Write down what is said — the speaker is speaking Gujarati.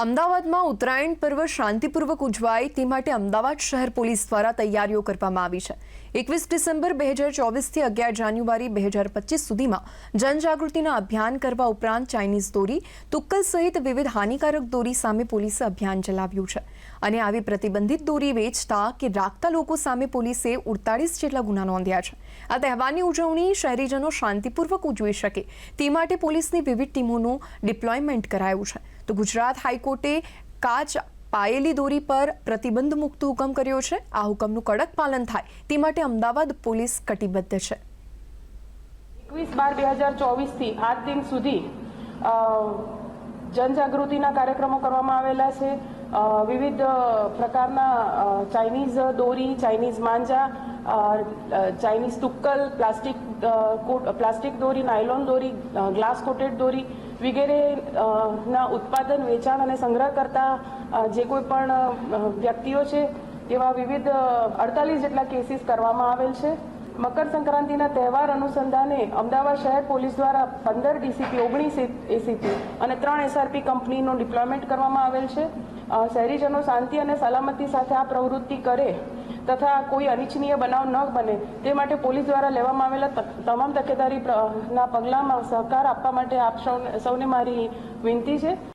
અમદાવાદમાં ઉત્તરાયણ પર્વ શાંતિપૂર્વક ઉજવાય તે માટે અમદાવાદ શહેર પોલીસ દ્વારા તૈયારીઓ કરવામાં આવી છે. એકવીસ ડિસેમ્બર બે હજાર ચોવીસથી અગિયાર જાન્યુઆરી બે હજાર પચીસ સુધીમાં જનજાગૃતિના અભિયાન કરવા ઉપરાંત ચાઇનીઝ દોરી, તુક્કલ સહિત વિવિધ હાનિકારક દોરી સામે પોલીસે અભિયાન ચલાવ્યું છે. અને આવી પ્રતિબંધિત દોરી વેચતા કે રાખતા લોકો સામે પોલીસે ઉડતાળીસ જેટલા ગુના નોંધ્યા છે. આ તહેવારની ઉજવણી શહેરીજનો શાંતિપૂર્વક ઉજવી શકે તે માટે પોલીસની વિવિધ ટીમોનું ડિપ્લોયમેન્ટ કરાયું છે. તો ગુજરાત હાઈકોર્ટે કાચ પાયેલી દોરી પર પ્રતિબંધ મુક્ત હુકમ કર્યો છે. આ હુકમનું કડક પાલન થાય તે માટે અમદાવાદ પોલીસ કટિબદ્ધ છે. એકવીસ બાર બે હજાર ચોવીસથી આજ દિન સુધી જનજાગૃતિના કાર્યક્રમો કરવામાં આવેલા છે. વિવિધ પ્રકારના ચાઇનીઝ દોરી ચાઇનીઝ માંજા ચાઇનીઝ તુક્કલ, પ્લાસ્ટિક પ્લાસ્ટિક દોરી, નાયલોન દોરી ગ્લાસ કોટેડ દોરી વગેરે ના ઉત્પાદન, વેચાણ અને સંગ્રહ કરતા જે કોઈ પણ વ્યક્તિઓ છે, તેવા વિવિધ અડતાલીસ જેટલા કેસીસ કરવામાં આવેલ છે. મકર સંક્રાંતિના તહેવાર અનુસંધાને અમદાવાદ શહેર પોલીસ દ્વારા પંદર ડીસીપી, ઓગણીસ એસીપી અને ત્રણ એસઆરપી કંપનીનું ડિપ્લોયમેન્ટ કરવામાં આવેલ છે. શહેરીજનો શાંતિ અને સલામતી સાથે આ પ્રવૃત્તિ કરે તથા કોઈ અનિચ્છનીય બનાવ ન બને તે માટે પોલીસ દ્વારા લેવામાં આવેલા તમામ તકેદારી ના પગલાંમાં સહકાર આપવા માટે આપ સૌને મારી વિનંતી છે.